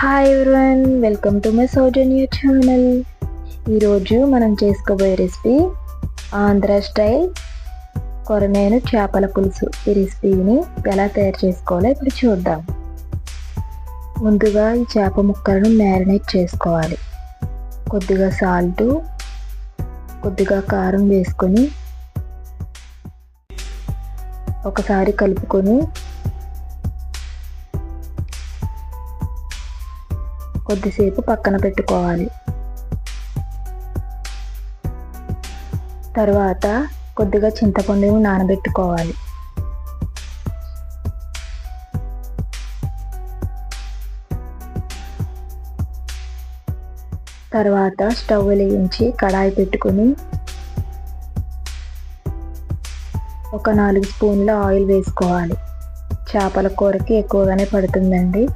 Hi everyone welcome to my Soujanya channel ఈరోజు మనం చేసుకోబోయే రెసిపీ ఆంధ్ర స్టైల్ కొరమేను చేపల పులుసు. ఈ రెసిపీని ఎలా తయారు చేసుకోవాలో ఇప్పుడు చూద్దాం. ముందుగా ఈ చేప ముక్కలను మ్యారినేట్ చేసుకోవాలి. కొద్దిగా సాల్ట్ కొద్దిగా కారం వేసుకొని ఒకసారి కలుపుకొని కొద్దిసేపు పక్కన పెట్టుకోవాలి. తర్వాత కొద్దిగా చింతపండుని నానబెట్టుకోవాలి. తర్వాత స్టవ్ వెలిగించి కడాయి పెట్టుకొని ఒక నాలుగు స్పూన్ల ఆయిల్ వేసుకోవాలి. చేపల కూరకి ఎక్కువగానే పడుతుందండి.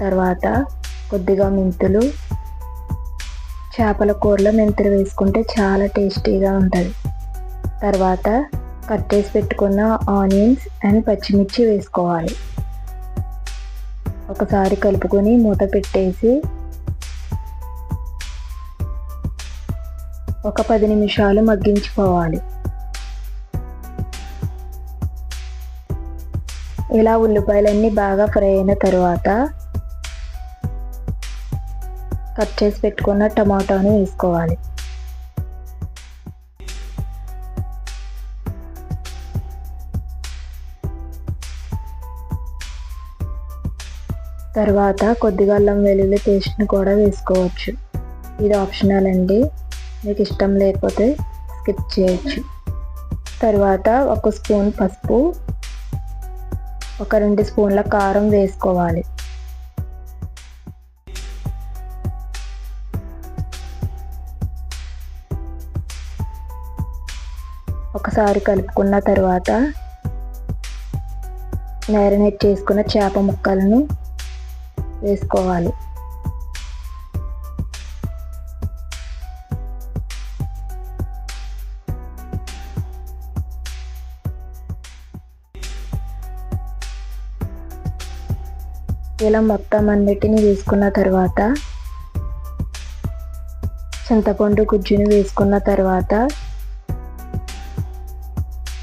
తర్వాత కొద్దిగా మెంతులు చేపల కూరలో మెంతులు వేసుకుంటే చాలా టేస్టీగా ఉంటుంది. తర్వాత కట్ చేసి పెట్టుకున్న ఆనియన్స్ అండ్ పచ్చిమిర్చి వేసుకోవాలి. ఒకసారి కలుపుకొని మూత పెట్టేసి ఒక పది నిమిషాలు మగ్గించుకోవాలి. ఇలా ఉల్లిపాయలన్నీ బాగా ఫ్రై అయిన తర్వాత కట్ చేసి పెట్టుకున్న టమాటాను వేసుకోవాలి. తర్వాత కొద్దిగా అల్లం వెల్లుల్లి పేస్ట్ని కూడా వేసుకోవచ్చు. ఇది ఆప్షనల్ అండి. మీకు ఇష్టం లేకపోతే స్కిప్ చేయొచ్చు. తర్వాత ఒక స్పూన్ పసుపు ఒక రెండు స్పూన్ల కారం వేసుకోవాలి. ఒకసారి కలుపుకున్న తర్వాత మ్యారినేట్ చేసుకున్న చేప ముక్కలను వేసుకోవాలి. ఇలా మొత్తం అన్నిటిని వేసుకున్న తర్వాత చింతపండు గుజ్జుని వేసుకున్న తర్వాత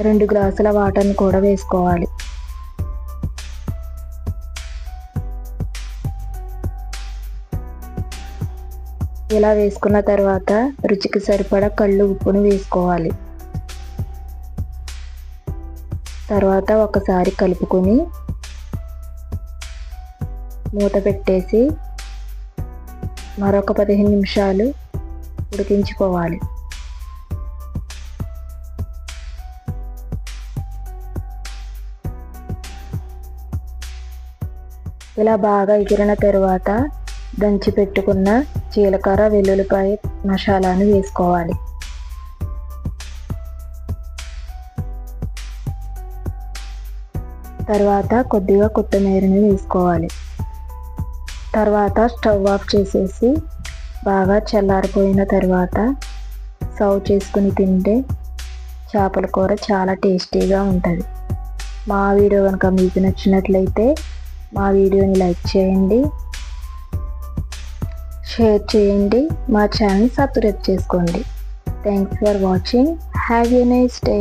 రెండు గ్లాసుల వాటర్ని కూడా వేసుకోవాలి. ఇలా వేసుకున్న తర్వాత రుచికి సరిపడా కళ్ళు ఉప్పును వేసుకోవాలి. తర్వాత ఒకసారి కలుపుకొని మూత పెట్టేసి మరొక పదిహేను నిమిషాలు ఉడికించుకోవాలి. ఇలా బాగా ఎగిరిన తరువాత దంచి పెట్టుకున్న జీలకర్ర వెల్లుల్లిపాయ మసాలాను వేసుకోవాలి. తర్వాత కొద్దిగా కొత్తిమీరని వేసుకోవాలి. తర్వాత స్టవ్ ఆఫ్ చేసేసి బాగా చల్లారిపోయిన తర్వాత సర్వ్ చేసుకుని తింటే చేపల కూర చాలా టేస్టీగా ఉంటుంది. మా వీడియో కనుక మీకు నచ్చినట్లయితే మా వీడియోని లైక్ చేయండి షేర్ చేయండి మా ఛానల్ సబ్స్క్రైబ్ చేసుకోండి. Thanks for watching have a nice day